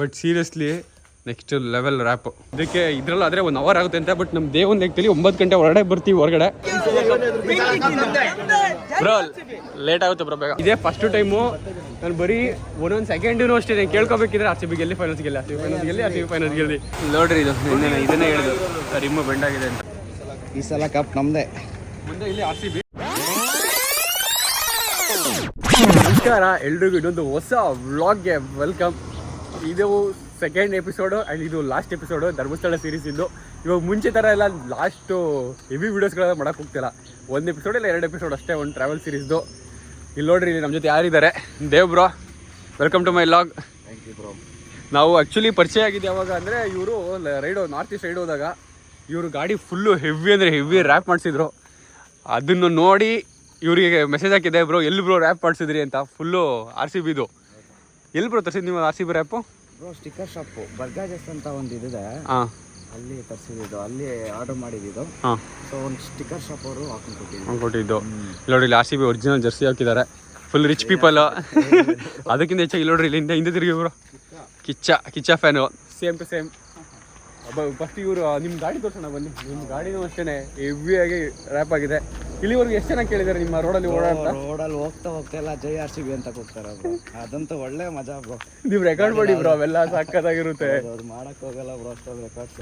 But seriously next level wrap ಇದಕ್ಕೆ ಇದ್ರಲ್ಲಿ ಆದರೆ ಒಂದು ಅವರ್ ಆಗುತ್ತೆ ಅಂತ ಬಟ್ ನಮ್ಮ ದೇವನ ಲೆಕ್ಕದಲ್ಲಿ ಒಂಬತ್ತು ಗಂಟೆ ಹೊರಗಡೆ ಬರ್ತೀವಿ ಹೊರಗಡೆ. ಬ್ರೋ ಲೇಟ್ ಆಗುತ್ತೆ ಬ್ರೋ ಬೇಗ. ಇದೇ ಫಸ್ಟ್ ಟೈಮು ನಾನು ಬರೀ ಒಂದೊಂದು ಸೆಕೆಂಡ್ ಅಷ್ಟೇ ನಾನು ಕೇಳ್ಕೊಬೇಕಿದ್ರೆ ಆರ್ ಸಿ ಬಿ ಗೆಲ್ಲಿ ಫೈನಲ್ಸ್ ಗೆಲ್ಲಿ. ಆರ್ ಸಿ ಬಿ ಫೈನಲ್ಸ್ ಗೆಲ್ಲಿ ಆರ್ ಸಿ ಬಿ ಫೈನಲ್ಸ್ ಗೆಲ್ಲಿ. ನೋಡ್ರಿ ಇದು ನಿನ್ನೆ ಇದನ್ನೇ ಹೇಳಿದ್ರು ರಿಮ್ಮು ಬೆಂಡಾಗಿದೆ ಅಂತ. ಈ ಸಲ ಕಪ್ ನಮ್ದೇ. ಮುಂದೆ ಇಲ್ಲಿ ಆರ್ ಸಿ ಬಿ ನಮಸ್ಕಾರ ಎಲ್ರಿಗೂ ಇನ್ನೊಂದು ಹೊಸ ವ್ಲಾಗ್ಗೆ ವೆಲ್ಕಮ್ ಇದು ಸೆಕೆಂಡ್ ಎಪಿಸೋಡು ಆ್ಯಂಡ್ ಇದು ಲಾಸ್ಟ್ ಎಪಿಸೋಡು ಧರ್ಮಸ್ಥಳ ಸೀರೀಸ್ ಇದ್ದು ಇವಾಗ ಮುಂಚೆ ಥರ ಎಲ್ಲ ಲಾಸ್ಟು ಹೆವಿ ವೀಡಿಯೋಸ್ಗಳೆಲ್ಲ ಮಾಡೋಕೆ ಹೋಗ್ತಿಲ್ಲ. ಒಂದು ಎಪಿಸೋಡ್ ಇಲ್ಲ ಎರಡು ಎಪಿಸೋಡ್ ಅಷ್ಟೇ ಒಂದು ಟ್ರಾವೆಲ್ ಸೀರೀಸ್ದು ಇಲ್ಲಿ ನೋಡ್ರಿ ಇಲ್ಲಿ ನಮ್ಮ ಜೊತೆ ಯಾರಿದ್ದಾರೆ? Dev bro welcome to my log thank you bro ನಾವು ಆ್ಯಕ್ಚುಲಿ ಪರಿಚಯ ಆಗಿದ್ದು ಯಾವಾಗ ಅಂದರೆ ಇವರು ರೈಡ್ ನಾರ್ತ್ ಈಸ್ಟ್ ರೈಡ್ ಹೋದಾಗ ಇವರು ಗಾಡಿ ಫುಲ್ಲು ಹೆವಿ ಅಂದರೆ ಹೆವಿ ರ್ಯಾಪ್ ಮಾಡಿಸಿದ್ರು. ಅದನ್ನು ನೋಡಿ ಇವರಿಗೆ ಮೆಸೇಜ್ ಹಾಕಿದೆ ಬ್ರೋ ಎಲ್ಲಿ ಬ್ರೋ ರ್ಯಾಪ್ ಮಾಡಿಸಿದ್ರಿ? ಅಂತ ಫುಲ್ಲು ಆರ್ ಸಿ ಬಿದು ಎಲ್ಲಿ ಬ್ರೋ ತರಿಸಿದ್ ನೀವು R C B wrap? Bro sticker shop ಬರ್ಗಾಜಸ್ ಅಂತ ಒಂದು ಇದಿದೆ. ಹಾಂ. ಅಲ್ಲಿ ತರಿಸಿದ್ದು ಅಲ್ಲಿ ಆರ್ಡರ್ ಮಾಡಿದ್ದು ಹಾಂ. ಸೊ ಒಂದು ಸ್ಟಿಕ್ಕರ್ ಶಾಪ್ ಅವರು ಹಾಕೊಂಡು ಕೊಟ್ಟಿದ್ದು ಕೊಟ್ಟಿದ್ದು. ಇಲ್ಲಿ ನೋಡಿ ಇಲ್ಲಿ R C B original jersey ಹಾಕಿದ್ದಾರೆ. ಫುಲ್ ರಿಚ್ ಪೀಪಲ್ ಅದಕ್ಕಿಂತ ಹೆಚ್ಚಾಗಿ ಇಲ್ಲಿ ನೋಡ್ರಿ ಇಲ್ಲಿ ಹಿಂದೆ ಹಿಂದೆ ತಿರುಗಿ bro. Kichcha Kichcha fan same to same first ಇವರು ನಿಮ್ಮ ಗಾಡಿ ತೋರ್ಸೋಣ ಬನ್ನಿ. ನಿಮ್ಮ ಗಾಡಿನೂ ಅಷ್ಟೇ ಹೆವಿಯಾಗಿ ರ್ಯಾಪ್ ಆಗಿದೆ. ಇಲ್ಲಿವರೆಗೂ ಎಷ್ಟು ಜನ ಕೇಳಿದಾರೆ ನಿಮ್ಮ ರೋಡಲ್ಲಿ ಓಡಾಡ್ತಾ? ರೋಡಲ್ಲಿ ಹೋಗ್ತಾ ಹೋಗ್ತಾ ಎಲ್ಲ ಜೈ ಆರ್ ಸಿ ಬಿ ಅಂತ ಕೂಗ್ತಾರೆ ಬ್ರೋ. ಅದಂತೂ ಒಳ್ಳೆ ಮಜಾ ಬ್ರೋ. ನೀವು ರೆಕಾರ್ಡ್ ಮಾಡಿ ಬ್ರೋ ಅವೆಲ್ಲ ಸಕ್ಕತ್ತಾಗಿರುತ್ತೆ ಅದು ಮಾಡಕ್ ಹೋಗಲ್ಲ ಬ್ರೋ ಅಷ್ಟೊಂದು ರೆಕಾರ್ಡ್ಸ್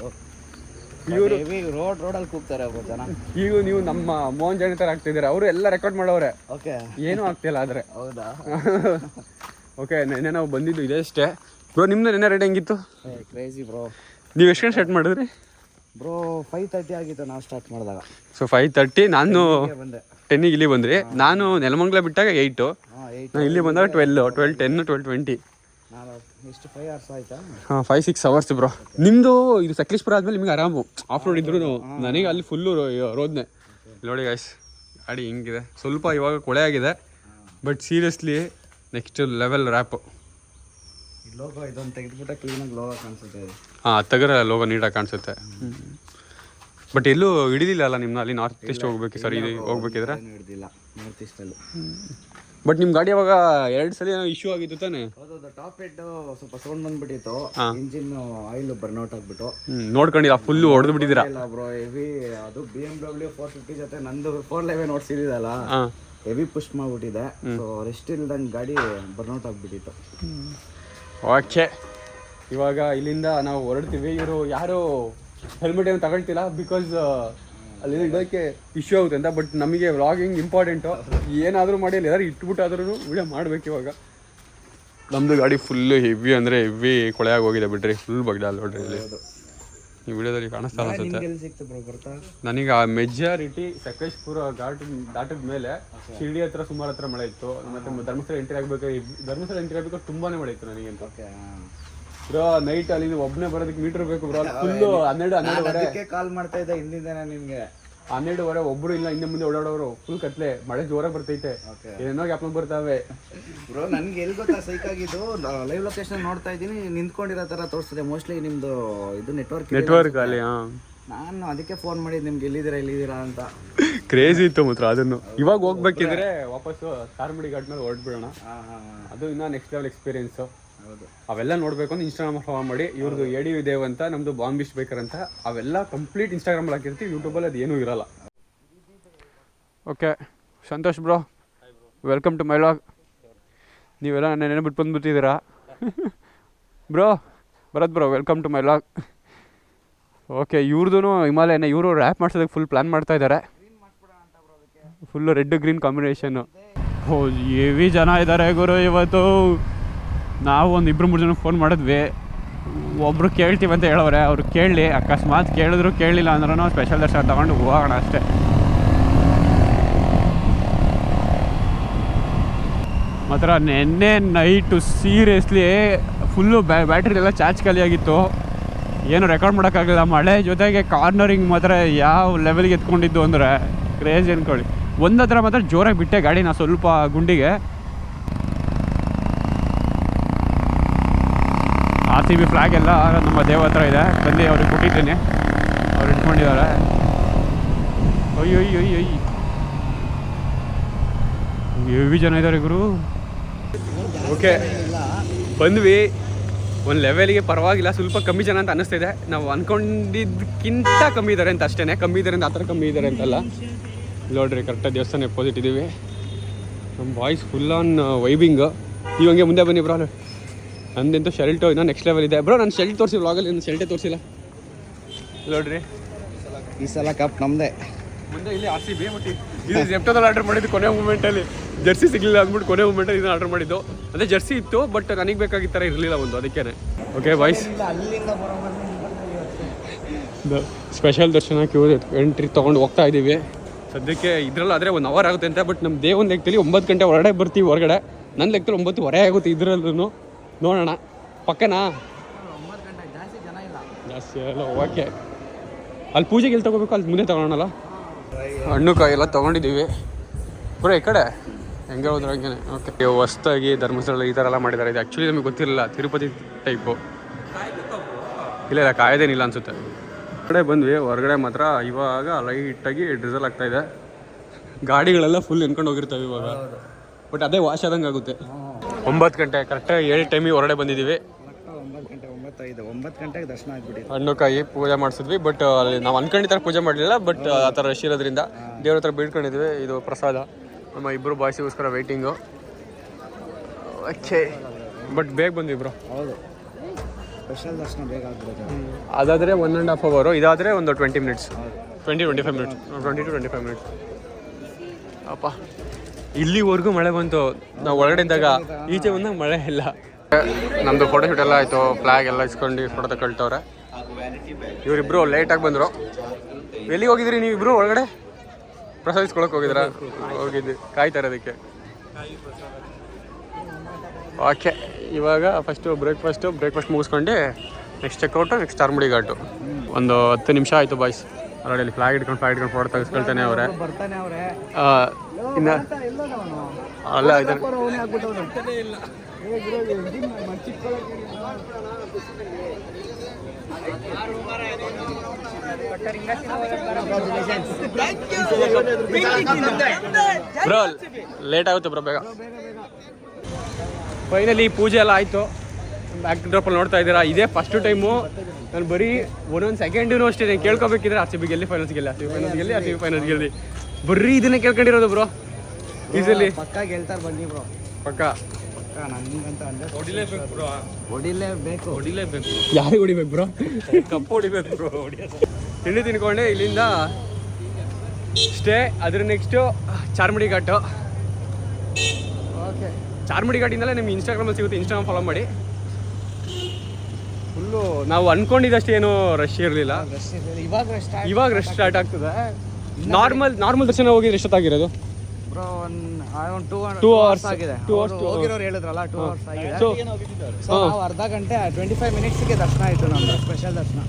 ಇವರು ರೋಡ್ ರೋಡ್ ರೋಡಲ್ಲಿ ಕೂಗ್ತಾರೆ ಬ್ರೋ ಜನ. ಈಗ ನೀವು ನಮ್ಮ ಮೋಹನ್ ಜನ ತರ ಆಗ್ತಿದ್ದಾರೆ ಅವರು ಎಲ್ಲ ರೆಕಾರ್ಡ್ ಮಾಡೋರೆ ಓಕೆ. ಏನೂ ಆಗ್ತಿಲ್ಲ ಆದ್ರೆ. ಹೌದಾ? ಓಕೆ ನೆನ್ನೆ ನಾವು ಬಂದಿದ್ದು ಇದೆ ಅಷ್ಟೇ. ಬ್ರೋ ನಿಮ್ದು ನೆನ್ನೆ ರೆಡಿ ಹೆಂಗಿತ್ತು? Crazy bro. ನೀವು ಎಷ್ಟು ಗಂಟೆ ಸ್ಟಾರ್ಟ್ ಮಾಡಿದ್ರಿ? ಬ್ರೋ ಫೈವ್ ತರ್ಟಿ ಆಗಿತ್ತು ನಾವು ಸ್ಟಾರ್ಟ್ ಮಾಡಿದಾಗ. ಸೊ ಫೈವ್ ತರ್ಟಿ ನಾನು ಬಂದೆ. ಟೆನ್ನಿಗೆ ಇಲ್ಲಿ ಬಂದ್ರಿ. ನಾನು ನೆಲಮಂಗ್ಲ ಬಿಟ್ಟಾಗ ಏಯ್ಟು ನಾನು ಇಲ್ಲಿ ಬಂದಾಗ twelve twelve ten twelve twenty ನಾನು ಎಷ್ಟು ಫೈವ್ ಅವರ್ಸ್ ಆಯ್ತಾ? ಹಾಂ ಫೈವ್ ಸಿಕ್ಸ್ ಅವರ್ಸ್ ಬ್ರೋ ನಿಮ್ಮದು ಇದು ಸಕಲೇಶ್ಪುರ ಆದ್ಮೇಲೆ ನಿಮಗೆ ಆರಾಮು ಆಫ್ ರೋಡ್ ಇದ್ರು ನನಗೆ ಅಲ್ಲಿ ಫುಲ್ಲು ರೋದ್ನೆ ನೋಡಿ ಗಾಯ್ಸ್ ಗಾಡಿ ಹಿಂಗಿದೆ. ಸ್ವಲ್ಪ ಇವಾಗ ಕೊಳೆ ಆಗಿದೆ. But seriously next level wrap logo ಇದೊಂದು ತೆಗೆದ್ಬಿಟ್ರೆ ಕ್ಲೀನಾಗಿ ಲೋಗೋ ಕಾಣಿಸುತ್ತೆ. ಹಾಂ ತೆಗರ ಲೋಗೋ ನೀಟಾಗಿ ಕಾಣಿಸುತ್ತೆ. ಬಟ್ ಎಲ್ಲೂ ಹಿಡಿದಿಲ್ಲ ಅಲ್ಲ ನಿಮ್ಮನ್ನ ಅಲ್ಲಿ ನಾರ್ತ್ ಈಸ್ಟ್ ಹೋಗ್ಬೇಕು ಸರ್? ಇದು ಹೋಗ್ಬೇಕಿದ್ರೆ? ಹಿಡ್ದಿಲ್ಲ ನಾರ್ತ್ ಈಸ್ಟಲ್ಲಿ ಬಟ್ ನಿಮ್ಮ ಗಾಡಿ ಅವಾಗ ಎರಡು ಸಲ ಏನೋ ಇಶ್ಯೂ ಆಗಿತ್ತು ತಾನೆ? ಹೌದೌದು ಟಾಪ್ ಹೆಡ್ ಸ್ವಲ್ಪ ಸೌಂಡ್ ಬಂದ್ಬಿಟ್ಟಿತ್ತು. ಇಂಜಿನ್ ಆಯಿಲ್ ಬರ್ನೌಟ್ ಆಗ್ಬಿಟ್ಟು. ನೋಡ್ಕೊಂಡಿಲ್ಲ ಫುಲ್ಲು ಹೊಡೆದು ಬಿಟ್ಟಿದ್ದೀರಾ? ಇಲ್ಲ ಬ್ರೋ ಹೆವಿ ಅದು B M W four fifty ಜೊತೆ ನಂದು ಫೋರ್ ಲೆವೆನ್ ಓಡಿಸಿದಲ್ಲ ಹೆವಿ ಪುಷ್ ಮಾಡ್ಬಿಟ್ಟಿದೆ. ಸೊ ರೆಸ್ಟ್ ಇಲ್ದಂಗೆ ಗಾಡಿ ಬರ್ನೌಟ್ ಆಗ್ಬಿಟ್ಟಿತ್ತು. ಓಕೆ. ಇವಾಗ ಇಲ್ಲಿಂದ ನಾವು ಹೊರಡ್ತೀವಿ. ಇವರು ಯಾರು ಹೆಲ್ಮೆಟ್ ಏನು ತಗೊಳ್ತಿಲ್ಲ ಬಿಕಾಸ್ ಅಲ್ಲಿ ಇದಕ್ಕೆ ಇಶ್ಯೂ ಆಗುತ್ತೆ ಅಂತ. ಬಟ್ ನಮಗೆ ವ್ಲಾಗಿಂಗ್ ಇಂಪಾರ್ಟೆಂಟು ಏನಾದರೂ ಮಾಡಿ, ಅಲ್ಲಿ ಇಟ್ಬಿಟ್ಟಾದ್ರೂ ವಿಡಿಯೋ ಮಾಡ್ಬೇಕು ಇವಾಗ. ನಮ್ಮದು ಗಾಡಿ ಫುಲ್ಲು ಹೆವಿ ಅಂದರೆ ಹೆವಿ ಕೊಳೆಯಾಗಿ ಹೋಗಿದೆ ಬಿಡ್ರಿ ಫುಲ್ ಬಗ್ಡ ನೋಡ್ರಿ ಇಲ್ಲಿ. ಈ ವಿಡಿಯೋದಲ್ಲಿ ಕಾಣಿಸ್ತಾ ಅನ್ಸುತ್ತೆ. ನನಗೆ ಆ ಮೆಜಾರಿಟಿ ಸಕೇಶ್ಪುರ ಘಾಟ್ ದಾಟದ ಮೇಲೆ ಶಿರ್ಡಿ ಹತ್ರ ಸುಮಾರು ಹತ್ರ ಮಳೆ ಇತ್ತು. ಮತ್ತೆ ಧರ್ಮಸ್ಥಳ ಎಂಟ್ರಿ ಆಗ್ಬೇಕಾದ್ರೆ ಧರ್ಮಸ್ಥಳ ಎಂಟ್ರಿ ಆಗ್ಬೇಕು ತುಂಬಾನೇ ಮಳೆ ಇತ್ತು ನನಗೆ ಬ್ರೋ ನೈಟ್ ಅಲ್ಲಿ ಒಬ್ಬನೇ ಬರೋದಕ್ಕೆ ಮೀಟರ್ ಬೇಕು ಬ್ರೋ ಫುಲ್ಲು ಹನ್ನೆರಡು ಹನ್ನೆರಡು ಕಾಲ್ ಮಾಡ್ತಾ ಇದ್ದೆ ಹಿಂದಿಂದ ನಿಮ್ಗೆ. ಹನ್ನೆರಡುವರೆ ಒಬ್ರು ಇಲ್ಲ ಇನ್ನ ಮುಂದೆ ಓಡಾಡೋರು ಫುಲ್ ಕತ್ಲೆ. ಮಳೆ ಜೋರಾಗಿ ಬರ್ತೈತೆ. ಏನೋ ಗ್ಯಾಪ್ ಬರ್ತಾವೆ. ಬ್ರೋ ನನ್ಗೆ ಎಲ್ಲಿ ಗೊತ್ತಾ ಸೈಕ್ ಆಗಿದ್ದು? ಲೈವ್ ಲೊಕೇಶನ್ ನೋಡ್ತಾ ಇದ್ದೀನಿ. ನಿಂತ್ಕೊಂಡಿರೋ ತರ ತೋರಿಸ್ತದೆ ಮೋಸ್ಟ್ಲಿ ನಿಮ್ದು ಇದು ನೆಟ್ವರ್ಕ್ ನೆಟ್ವರ್ಕ್ ಅಲ್ಲಿ ಹಾ. ನಾನು ಅದಕ್ಕೆ ಫೋನ್ ಮಾಡಿದ್ದು ನಿಮ್ಗೆ ಎಲ್ಲಿದ್ದೀರಾ ಎಲ್ಲಿದ್ದೀರಾ ಅಂತ. ಕ್ರೇಜಿ ಇತ್ತು ಮಾತ್ರ ಅದನ್ನು. ಇವಾಗ ಹೋಗ್ಬೇಕಿದ್ರೆ ವಾಪಸ್ ಕಾರ್ಮಡಿ ಘಾಟ್ ಮೇಲೆ ಹೊರಡ್ಬಿಡೋಣ ಹಾ ಹಾ ಹಾ. ಅದು ಇನ್ನ ನೆಕ್ಸ್ಟ್ ಲೆವೆಲ್ ಎಕ್ಸ್ಪೀರಿಯನ್ಸ್ ಅವೆಲ್ಲ ನೋಡ್ಬೇಕು ಅಂತ ಇನ್ಸ್ಟಾಗ್ರಾಮ್ ಫಾಲೋ ಮಾಡಿ ಇವ್ರದ್ದು ಎಡಿ ದೇವ್ ಅಂತ ನಮ್ದು ಬಾಂಬಿ ಬೇಕರ್ ಅಂತ ಅವೆಲ್ಲ ಕಂಪ್ಲೀಟ್ ಇನ್ಸ್ಟಾಗ್ರಾಮಲ್ಲಿ ಹಾಕಿರ್ತೀವಿ ಯೂಟ್ಯೂಬಲ್ಲಿ ಅದು ಏನೂ ಇರಲ್ಲ. Okay Santosh bro welcome to my log ನೀವೆಲ್ಲ ನನ್ನ ನೆನೆ ಬಿಟ್ಟು ಬಂದ್ಬಿಟ್ಟಿದ್ದೀರಾ? Bro Bharat bro welcome to my log okay ಇವ್ರದ್ದು ಹಿಮಾಲಯನ ಇವರು ರ್ಯಾಪ್ ಮಾಡ್ಸೋದಕ್ಕೆ ಫುಲ್ ಪ್ಲ್ಯಾನ್ ಮಾಡ್ತಾ ಇದ್ದಾರೆ. ಫುಲ್ಲು ರೆಡ್ ಗ್ರೀನ್ ಕಾಂಬಿನೇಷನ್ನು ಓ ಹೆವಿ ಜನ ಇದ್ದಾರೆ ಗುರು ಇವತ್ತು. ನಾವು ಒಂದು ಇಬ್ಬರು ಮೂರು ಜನ ಫೋನ್ ಮಾಡಿದ್ವಿ. ಒಬ್ಬರು ಕೇಳ್ತೀವಿ ಅಂತ ಹೇಳೋರೆ ಅವರು ಕೇಳಲಿ ಅಕಸ್ಮಾತ್ ಕೇಳಿದ್ರು ಕೇಳಲಿಲ್ಲ ಅಂದ್ರೂ ಸ್ಪೆಷಲ್ ದರ್ಶನ ತಗೊಂಡು ಹೋಗೋಣ ಅಷ್ಟೇ. ಮಾತ್ರ ನಿನ್ನೆ ನೈಟು ಸೀರಿಯಸ್ಲಿ ಫುಲ್ಲು ಬ್ಯಾಟ್ರಿ ಎಲ್ಲ ಚಾರ್ಜ್ ಖಾಲಿಯಾಗಿತ್ತು ಏನು ರೆಕಾರ್ಡ್ ಮಾಡೋಕ್ಕಾಗಲ್ಲ, ಮಳೆ ಜೊತೆಗೆ ಕಾರ್ನರಿಂಗ್ ಮಾತ್ರ ಯಾವ ಲೆವೆಲ್ಗೆ ಎತ್ಕೊಂಡಿದ್ದು ಅಂದರೆ ಕ್ರೇಜ್ ಅನ್ಕೊಳ್ಳಿ. ಒಂದು ಹತ್ರ ಮಾತ್ರ ಜೋರಾಗಿ ಬಿಟ್ಟೆ ಗಾಡಿನ ಸ್ವಲ್ಪ ಗುಂಡಿಗೆ. ಆರ್ ಸಿ ಬಿ ಫ್ಲ್ಯಾಗ್ ಎಲ್ಲ ನಮ್ಮ ದೇವ ಹತ್ರ ಇದೆ. ಬಂದು ಅವ್ರಿಗೆ ಕೊಟ್ಟಿದ್ದೀನಿ. ಅವ್ರು ಇಟ್ಕೊಂಡಿದ್ದಾರೆ. ಅಯ್ಯೋ ಅಯ್ಯೋ ಅಯ್ಯೋ ಜನ ಇದ್ದಾರೆ ಗುರು ಓಕೆ ಬಂದ್ವಿ ಒಂದು ಲೆವೆಲ್ಗೆ ಪರವಾಗಿಲ್ಲ ಸ್ವಲ್ಪ ಕಮ್ಮಿ ಜನ ಅಂತ ಅನ್ನಿಸ್ತಿದೆ ನಾವು ಅನ್ಕೊಂಡಿದ್ದಕ್ಕಿಂತ ಕಮ್ಮಿ ಇದ್ದಾರೆ ಅಂತ ಅಷ್ಟೇ ಕಮ್ಮಿ ಇದ್ದಾರೆ ಅಂತ ಆ ಥರ ಕಮ್ಮಿ ಇದ್ದಾರೆ ಅಂತಲ್ಲ ನೋಡ್ರಿ ಕರೆಕ್ಟಾಗಿ ದೇವಸ್ಥಾನ ಎಪ್ಪೋಸಿಟ್ ಇದ್ದೀವಿ ನಮ್ಮ ಬಾಯ್ಸ್ ಫುಲ್ ಆನ್ ವೈಬಿಂಗ್ ನೀವು ಹಂಗೆ ಮುಂದೆ ಬನ್ನಿ ಬ್ರೋ ನಂದಂತೂ ಶರ್ಟು ಇನ್ನೂ ನೆಕ್ಸ್ಟ್ ಲೆವೆಲ್ ಇದೆ. ಬ್ರೋ ನಾನು ಶರ್ಟ್ ತೋರಿಸಿ ವ್ಲಾಗಲ್ಲಿ ನಾನು ಶರ್ಟೇ ತೋರಿಸಿಲ್ಲ. ನೋಡ್ರಿ. ಈ ಸಲ ಕಪ್ ನಮ್ದೆ. ಮುಂದೆ ಇಲ್ಲಿ ಆರ್ ಸಿ ಬಿ ಬಟ್ ಇದು ಜೆಪ್ಟೋದಲ್ಲಿ ಆರ್ಡರ್ ಮಾಡಿದ್ದು ಕೊನೆ ಮೂಮೆಂಟಲ್ಲಿ ಜರ್ಸಿ ಸಿಗಲಿಲ್ಲ ಅಂದ್ಬಿಟ್ಟು ಕೊನೆ ಮೂಮೆಂಟಲ್ಲಿ ಇದನ್ನ ಆರ್ಡರ್ ಮಾಡಿದ್ದು. ಅದೇ ಜರ್ಸಿ ಇತ್ತು ಬಟ್ ನನಗೆ ಬೇಕಾಗಿದ್ದ ಥರ ಇರಲಿಲ್ಲ ಒಂದು ಅದಕ್ಕೇ ಓಕೆ ವಾಯ್ಸ್ ಅಲ್ಲಿಂದ ಸ್ಪೆಷಲ್ ದರ್ಶನ ಕ್ಯೂ ಎಂಟ್ರಿ ತೊಗೊಂಡು ಹೋಗ್ತಾ ಇದ್ದೀವಿ ಸದ್ಯಕ್ಕೆ ಇದರಲ್ಲಿ ಆದರೆ ಒಂದು ಅವರ್ ಆಗುತ್ತೆ ಅಂತ ಬಟ್ ನಮ್ಮ ದೇವನ ಲೆಕ್ಕದಲ್ಲಿ ಒಂಬತ್ತು ಗಂಟೆ ಹೊರಗಡೆ ಬರ್ತೀವಿ ಹೊರಗಡೆ. ನನ್ನ ಲೆಕ್ಕದಲ್ಲಿ ಒಂಬತ್ತು ಹೊರೆ ಆಗುತ್ತೆ ಇದರಲ್ಲೂ ನೋಡೋಣ. ಪಕ್ಕನಾ? ಜಾಸ್ತಿ ಅಲ್ಲ ಓಕೆ. ಅಲ್ಲಿ ಪೂಜೆಗೆ ಎಲ್ಲಿ ತೊಗೋಬೇಕು? ಅಲ್ಲಿ ಮುಂದೆ ತೊಗೊಳೋಣಲ್ಲ ಹಣ್ಣು ಕಾಯಿ ಎಲ್ಲ ತೊಗೊಂಡಿದ್ದೀವಿ. ಬರೋ ಈ ಕಡೆ? ಹೆಂಗೆ ಹೋದ್ರೆ ಹಂಗೆ ಓಕೆ. ಹೊಸ್ದಾಗಿ ಧರ್ಮಸ್ಥಳ ಈ ಥರ ಎಲ್ಲ ಮಾಡಿದ್ದಾರೆ. ಇದು ಆ್ಯಕ್ಚುಲಿ ನಮಗೆ ಗೊತ್ತಿರಲಿಲ್ಲ ತಿರುಪತಿ ಟೈಪು ಇಲ್ಲ ಇಲ್ಲ ಕಾಯ್ದೇನಿಲ್ಲ ಅನಿಸುತ್ತೆ. ಕಡೆ ಬಂದ್ವಿ ಹೊರಗಡೆ ಮಾತ್ರ ಇವಾಗ ಲೈಟಾಗಿ ಡ್ರಿಸಲ್ ಆಗ್ತಾ ಇದೆ. ಗಾಡಿಗಳೆಲ್ಲ ಫುಲ್ ಎನ್ಕೊಂಡು ಹೋಗಿರ್ತವೆ ಇವಾಗ. ಬಟ್ ಅದೇ ವಾಶ್ ಆದಂಗೆ ಆಗುತ್ತೆ. ಒಂಬತ್ತು ಗಂಟೆ ಕರೆಕ್ಟಾಗಿ ಏಳು ಟೈಮಿಗೆ ಹೊರಗಡೆ ಬಂದಿದ್ದೀವಿ. ಒಂಬತ್ತು ಗಂಟೆ ಒಂಬತ್ತೈದು ಹಣ್ಣು ಪೂಜೆ ಮಾಡಿಸಿದ್ವಿ ಬಟ್ ಅಲ್ಲಿ ನಾವು ಅನ್ಕೊಂಡಿದ್ದ ಥರ ಪೂಜೆ ಮಾಡಲಿಲ್ಲ ಬಟ್ ಆ ಥರ ರಶ್ ಇರೋದ್ರಿಂದ ದೇವ್ರ ಹತ್ರ ಬೀಳ್ಕೊಂಡಿದ್ವಿ, ಇದು ಪ್ರಸಾದ. ನಮ್ಮ ಇಬ್ಬರು ಬಾಯ್ಸಿಗೋಸ್ಕರ ವೆಯ್ಟಿಂಗು ಓಕೆ ಬಟ್ ಬೇಗ ಬಂದ್ವಿ ಬ್ರೋ ಹೌದು ಸ್ಪೆಷಲ್ ದರ್ಶನ ಬೇಗ ಅದಾದರೆ ಒನ್ ಆ್ಯಂಡ್ ಹಾಫ್ ಅವರು ಇದಾದರೆ ಒಂದು twenty minutes twenty twenty five minutes twenty to twenty five minutes ಅಪ್ಪ. ಇಲ್ಲಿವರೆಗೂ ಮಳೆ ಬಂತು. ನಾವು ಒಳಗಡೆ ಇದ್ದಾಗ ಈಚೆ ಬಂದಾಗ ಮಳೆ ಇಲ್ಲ. ನಮ್ಮದು ಫೋಟೋ ಶೂಟ್ ಎಲ್ಲ ಆಯಿತು ಫ್ಲಾಗ್ ಎಲ್ಲ ಇಸ್ಕೊಂಡು ಫೋಟೋ ತಗೊಳ್ತವ್ರೆ. ಇವರಿಬ್ರು ಲೇಟಾಗಿ ಬಂದರು. ಎಲ್ಲಿಗೆ ಹೋಗಿದ್ರಿ ನೀವಿಬ್ರು ಒಳಗಡೆ? ಪ್ರಸಾದ ಇಸ್ಕೊಳಕ್ಕೆ ಹೋಗಿದ್ರಾ? ಹೋಗಿದ್ವಿ. ಕಾಯ್ತಾರೆ ಅದಕ್ಕೆ ಓಕೆ ಇವಾಗ ಫಸ್ಟು ಬ್ರೇಕ್ಫಾಸ್ಟು ಬ್ರೇಕ್ಫಾಸ್ಟ್ ಮುಗಿಸ್ಕೊಂಡು next checkout next Charmadi Ghat. ಒಂದು ಹತ್ತು ನಿಮಿಷ ಆಯಿತು ಬಾಯ್ಸ್ ಅವರಲ್ಲಿ ಫ್ಲಾಗ್ ಇಟ್ಕೊಂಡು ಫ್ಲಾಗ್ ಇಟ್ಕೊಂಡು ಫೋಟೋ ತೆಗೆಸ್ಕೊಳ್ತಾನೆ ಅವರೇ. ಬರ್ತಾನೆ ಅವ್ರೆ. ಅಲ್ಲ ಬ್ರೋ ಲೇಟ್ ಆಗುತ್ತೆ ಬ್ರೋ ಬೇಗ. ಫೈನಲಿ ಪೂಜೆ ಎಲ್ಲ ಆಯಿತು. ಬ್ಯಾಕ್ ಡ್ರಾಪಲ್ಲಿ ನೋಡ್ತಾ ಇದ್ದೀರಾ? ಇದೇ ಫಸ್ಟ್ ಟೈಮು ನಾನು ಬರೀ ಒಂದೊಂದು ಸೆಕೆಂಡೂ ಅಷ್ಟೇ ಕೇಳ್ಕೊಬೇಕಿದ್ರೆ ಆರ್ ಸಿ ಬಿ ಗೆಲ್ಲಿ ಫೈನಲ್ಸ್ ಗೆಲ್ಲಿ ಆರ್ ಸಿ ಬಿ ಫೈನಲ್ಸ್ ಗೆಲ್ಲಿ ಆರ್ ಸಿ ಬಿ ಫೈನಲ್ಸ್ ಗೆಲ್ಲಿ. ಬರೀ ಇದನ್ನ ಕೇಳ್ಕೊಂಡಿರೋದು ಬ್ರೋ ಈಸಲಿ ಪಕ್ಕ ಗೆಲ್ತಾರ ಬನ್ನಿ ಬ್ರೋ ಪಕ್ಕ. ಪಕ್ಕ ನನ್ಗಂತ ಅಂದ್ರೆ ಹೊಡಿಲೇಬೇಕು ಹೊಡಿಲೇಬೇಕು. ಯಾರಿಗೆ ಹೊಡಿಬೇಕು ಬ್ರೋ ಕಪ್ಪು ಹೊಡಿಬೇಕು ಬ್ರೋ ತಿಂಡಿ ತಿನ್ಕೊಂಡೆ ಇಲ್ಲಿಂದ ಸ್ಟೇ ಅದ್ರ ನೆಕ್ಸ್ಟು ಚಾರ್ಮಡಿ ಘಾಟು. ಓಕೆ ಚಾರ್ಮಡಿ ಘಾಟಿಂದಲೇ ನಿಮ್ಗೆ ಇನ್ಸ್ಟಾಗ್ರಾಮಲ್ಲಿ ಸಿಗುತ್ತೆ ಇನ್ಸ್ಟಾಗ್ರಾಮ್ ಫಾಲೋ ಮಾಡಿ. ಫುಲ್ಲು ನಾವು ಅನ್ಕೊಂಡಿದ್ದಷ್ಟೇನು ಏನು ರಶ್ ಇರಲಿಲ್ಲ. ಇವಾಗ ಸ್ಟಾರ್ಟ್ ಇವಾಗ ರಶ್ ಸ್ಟಾರ್ಟ್ ಆಗ್ತದೆ. ನಾರ್ಮಲ್ ನಾರ್ಮಲ್ ದರ್ಶನ ಹೋಗಿದ್ರೆ ಎಷ್ಟೊತ್ತಾಗಿರೋದು ಬ್ರೋ ಒಂದು ಒಂದು ಟೂ ಅವರ್ಸ್. ಆಗಿದೆ. ಟೂ ಅವರ್ಸ್ ಹೋಗಿರೋರು ಹೇಳಿದ್ರಲ್ಲ ಟೂ ಅವರ್ಸ್ ಆಗಿದೆ. ಸೊ ನಾವು ಅರ್ಧ ಗಂಟೆ ಟ್ವೆಂಟಿ ಫೈವ್ ಮಿನಿಟ್ಸ್ಗೆ ದರ್ಶನ ಆಯಿತು ನಮ್ದು ಸ್ಪೆಷಲ್ ದರ್ಶನ.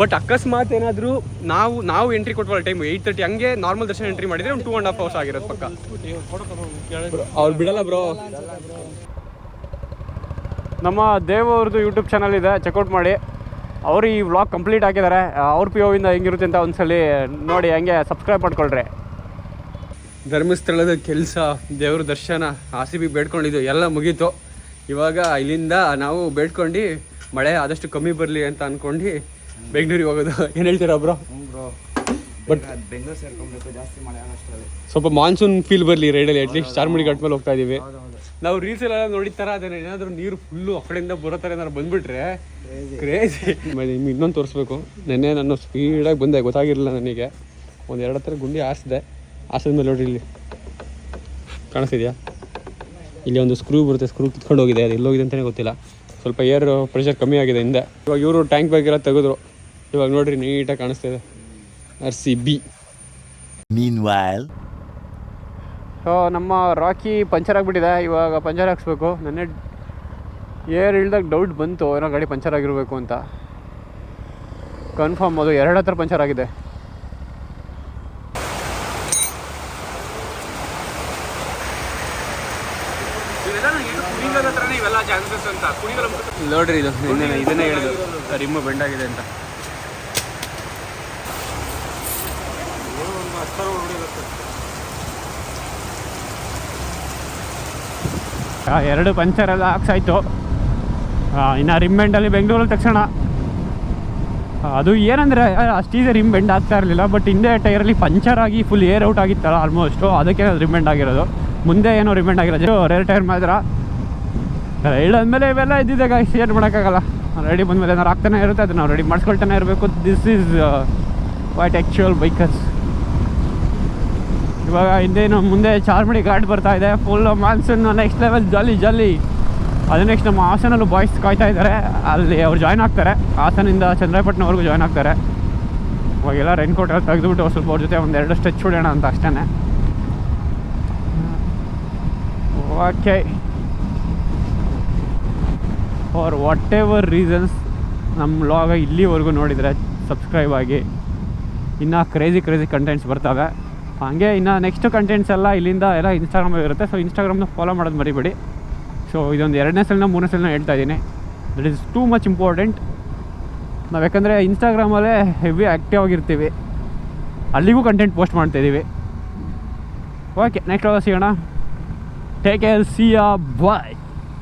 ಬಟ್ ಅಕಸ್ಮಾತ್ ಏನಾದರೂ ನಾವು ನಾವು ಎಂಟ್ರಿ ಕೊಟ್ವಲ್ಲ ಟೈಮ್ ಏಯ್ಟ್ ತರ್ಟಿ ಹಂಗೆ ನಾರ್ಮಲ್ ದರ್ಶನ ಎಂಟ್ರಿ ಮಾಡಿದ್ರೆ ಒಂದು ಟೂ ಆ್ಯಂಡ್ ಹಾಫ್ ಅವರ್ಸ್ ಆಗಿರೋದು ಪಕ್ಕ. ಅವ್ರು ಬಿಡಲ್ಲ ಬ್ರೋ ನಮ್ಮ ದೇವ್ ಅವ್ರದ್ದು ಯೂಟ್ಯೂಬ್ ಚಾನಲ್ ಇದೆ ಚೆಕ್ಔಟ್ ಮಾಡಿ. ಅವರು ಈ ವ್ಲಾಗ್ ಕಂಪ್ಲೀಟ್ ಹಾಕಿದ್ದಾರೆ ಅವ್ರ ಪಿ ಓವಿಂದ ಹೆಂಗಿರುತ್ತೆ ಅಂತ ಒಂದ್ಸಲಿ ನೋಡಿ ಹಂಗೆ ಸಬ್ಸ್ಕ್ರೈಬ್ ಮಾಡ್ಕೊಳ್ರಿ. ಧರ್ಮಸ್ಥಳದ ಕೆಲಸ ದೇವ್ರ ದರ್ಶನ ಆಸಿಬಿ ಬೇಡ್ಕೊಂಡಿದ್ದು ಎಲ್ಲ ಮುಗೀತು. ಇವಾಗ ಇಲ್ಲಿಂದ ನಾವು ಬೇಡ್ಕೊಂಡು ಮಳೆ ಆದಷ್ಟು ಕಮ್ಮಿ ಬರಲಿ ಅಂತ ಅಂದ್ಕೊಂಡು ಬೆಂಗಳೂರಿಗೆ ಹೋಗೋದು. ಏನು ಹೇಳ್ತೀರಾ ಬ್ರೋ? ಬ್ರೋ. ಬಟ್ ಬೆಂಗಳೂರು ಸೇರ್ಕೊಬೇಕು ಜಾಸ್ತಿ ಮಳೆ ಸ್ವಲ್ಪ ಮಾನ್ಸೂನ್ ಫೀಲ್ ಬರಲಿ ರೈಡಲ್ಲಿ ಅಟ್ಲೀಸ್ಟ್ ಚಾರ್ಮುಡಿ ಘಟ್ಟ ಮೇಲೆ ಹೋಗ್ತಾ ಹೌದು ನಾವು ರೀಲ್ಸ್ ಎಲ್ಲ ನೋಡಿತಾರ ಅದನ್ನ ಏನಾದರೂ ನೀರು ಫುಲ್ಲು ಆ ಕಡೆಯಿಂದ ಬರೋ ಥರ ಏನಾದ್ರು ಬಂದ್ಬಿಟ್ರೆ ಕ್ರೇಜಿ ನಿಮ್ಗೆ ಇನ್ನೊಂದು ತೋರಿಸ್ಬೇಕು. ನೆನ್ನೆ ನಾನು ಸ್ಪೀಡಾಗಿ ಬಂದೆ ಗೊತ್ತಾಗಿರಲಿಲ್ಲ ನನಗೆ. ಒಂದು ಎರಡು ಹತ್ರ ಗುಂಡಿ ಹಾಸಿದೆ ಹಾಸಿದ ಮೇಲೆ ನೋಡಿ ಇಲ್ಲಿ. ಕಾಣಿಸ್ತಿದ್ಯಾ? ಇಲ್ಲಿ ಒಂದು ಸ್ಕ್ರೂ ಬರುತ್ತೆ ಸ್ಕ್ರೂ ಕಿತ್ಕೊಂಡು ಹೋಗಿದೆ. ಅದು ಎಲ್ಲೋಗಿದೆ ಅಂತಲೇ ಗೊತ್ತಿಲ್ಲ. ಸ್ವಲ್ಪ ಏರ್ ಪ್ರೆಷರ್ ಕಮ್ಮಿ ಆಗಿದೆ ಹಿಂದೆ. ಇವಾಗ ಇವರು ಟ್ಯಾಂಕ್ ಬ್ಯಾಗ್ ಎಲ್ಲ ತೆಗೆದ್ರು. ಇವಾಗ ನೋಡ್ರಿ ನೀಟಾಗಿ ಕಾಣಿಸ್ತಿದೆ. R C B Meanwhile. So ನಮ್ಮ ರಾಕಿ ಪಂಚರ್ ಆಗಿಬಿಟ್ಟಿದೆ. ಇವಾಗ ಪಂಚರ್ ಹಾಕ್ಸ್ಬೇಕು. ನೆನ್ನೆ ಏರ್ ಇಳ್ದಾಗ ಡೌಟ್ ಬಂತು. ಏನೋ ಗಾಡಿ ಪಂಚರ್ ಆಗಿರಬೇಕು ಅಂತ. ಕನ್ಫರ್ಮ್ ಅದು ಎರಡು ಹತ್ರ ಪಂಚರ್ ಆಗಿದೆ. ನೋಡ್ರಿ ಇದು ಇದನ್ನೇ ಹೇಳಿದ್ರು ರಿಮ್ಮು ಬೆಂಡಾಗಿದೆ ಅಂತ. ಎರಡು ಪಂಚರ್ ಎಲ್ಲ ಹಾಕ್ಸಾಯ್ತು. ಇನ್ನು ರಿಮ್ ಬೆಂಡಲ್ಲಿ ಬೆಂಗಳೂರಲ್ಲಿ ತಕ್ಷಣ. ಅದು ಏನಂದರೆ ಅಷ್ಟೀಸೆ ರಿಮ್ ಬೆಂಡ್ ಆಗ್ತಾ ಇರಲಿಲ್ಲ ಬಟ್ ಹಿಂದೆ ಟೈರಲ್ಲಿ ಪಂಚರ್ ಆಗಿ ಫುಲ್ ಏರ್ ಔಟ್ ಆಗಿತ್ತಲ್ಲ ಆಲ್ಮೋಸ್ಟು ಅದಕ್ಕೆ ರಿಮ್ ಬೆಂಡ್ ಆಗಿರೋದು. ಮುಂದೆ ಏನೋ ರಿಮ್ ಬೆಂಡ್ ಆಗಿರೋದು. ರೇರ್ ಟೈರ್ ಮಾತ್ರ. ರೈಡ್ ಅಂದಮೇಲೆ ಇವೆಲ್ಲ ಇದ್ದಿದ್ದೆ ಗಾಯ್ಸ್ ಏನು ಮಾಡೋಕ್ಕಾಗಲ್ಲ. ರೆಡಿ ಬಂದಮೇಲೆ ಏನಾರು ಆಗ್ತಾನೆ ಇರುತ್ತೆ, ಅದನ್ನು ರೆಡಿ ಮಾಡಿಸ್ಕೊಳ್ತಾನೆ ಇರಬೇಕು. This is what actual bikers ಇವಾಗ ಹಿಂದೇನು ಮುಂದೆ ಚಾರ್ಮಡಿ ಘಾಟ್ ಬರ್ತಾ ಇದೆ. ಫುಲ್ ಮಾನ್ಸೂನ್ ನೆಕ್ಸ್ಟ್ ಲೆವೆಲ್ ಜಲ್ಲಿ ಜಲ್ಲಿ ಅದು ನೆಕ್ಸ್ಟ್ ನಮ್ಮ ಹಾಸನಲ್ಲೂ ಬಾಯ್ಸ್ ಕಾಯ್ತಾ ಇದ್ದಾರೆ. ಅಲ್ಲಿ ಅವ್ರು ಜಾಯ್ನ್ ಆಗ್ತಾರೆ. ಹಾಸನಿಂದ ಚಂದ್ರಪಟ್ಟಣವರೆಗೂ ಜಾಯ್ನ್ ಆಗ್ತಾರೆ. ಇವಾಗೆಲ್ಲ ರೈನ್ ಕೋಟ್ ಎಲ್ಲ ತೆಗೆದುಬಿಟ್ಟು ಸ್ವಲ್ಪ ಅವ್ರ ಜೊತೆ ಎರಡು ಸ್ಟೆಚ್ ಹೊಡೆಯೋಣ ಅಂತ ಅಷ್ಟೇ okay for whatever reasons ನಮ್ಮ ಲಾಗ ಇಲ್ಲಿವರೆಗೂ ನೋಡಿದರೆ ಸಬ್ಸ್ಕ್ರೈಬ್ ಆಗಿ. ಇನ್ನೂ ಕ್ರೇಜಿ ಕ್ರೇಜಿ ಕಂಟೆಂಟ್ಸ್ ಬರ್ತವೆ. ಹಾಗೆ ಇನ್ನು ನೆಕ್ಸ್ಟ್ ಕಂಟೆಂಟ್ಸ್ ಎಲ್ಲ ಇಲ್ಲಿಂದ ಎಲ್ಲ ಇನ್ಸ್ಟಾಗ್ರಾಮ್ ಇರುತ್ತೆ. ಸೊ ಇನ್ಸ್ಟಾಗ್ರಾಮ್ನ ಫಾಲೋ ಮಾಡೋದು ಮರಿಬೇಡಿ. ಸೊ ಇದೊಂದು ಎರಡನೇ ಸಲನ, ಮೂರನೇ ಸಲನ ಹೇಳ್ತಾ ಇದ್ದೀನಿ. That is too much important ನಾವು ಯಾಕಂದರೆ ಇನ್ಸ್ಟಾಗ್ರಾಮಲ್ಲೇ ಹೆವಿ ಆ್ಯಕ್ಟಿವ್ ಆಗಿರ್ತೀವಿ. ಅಲ್ಲಿಗೂ ಕಂಟೆಂಟ್ ಪೋಸ್ಟ್ ಮಾಡ್ತಾಯಿದ್ದೀವಿ ಓಕೆ ನೆಕ್ಸ್ಟ್ ಸಿಗೋಣ. Take care see ya bye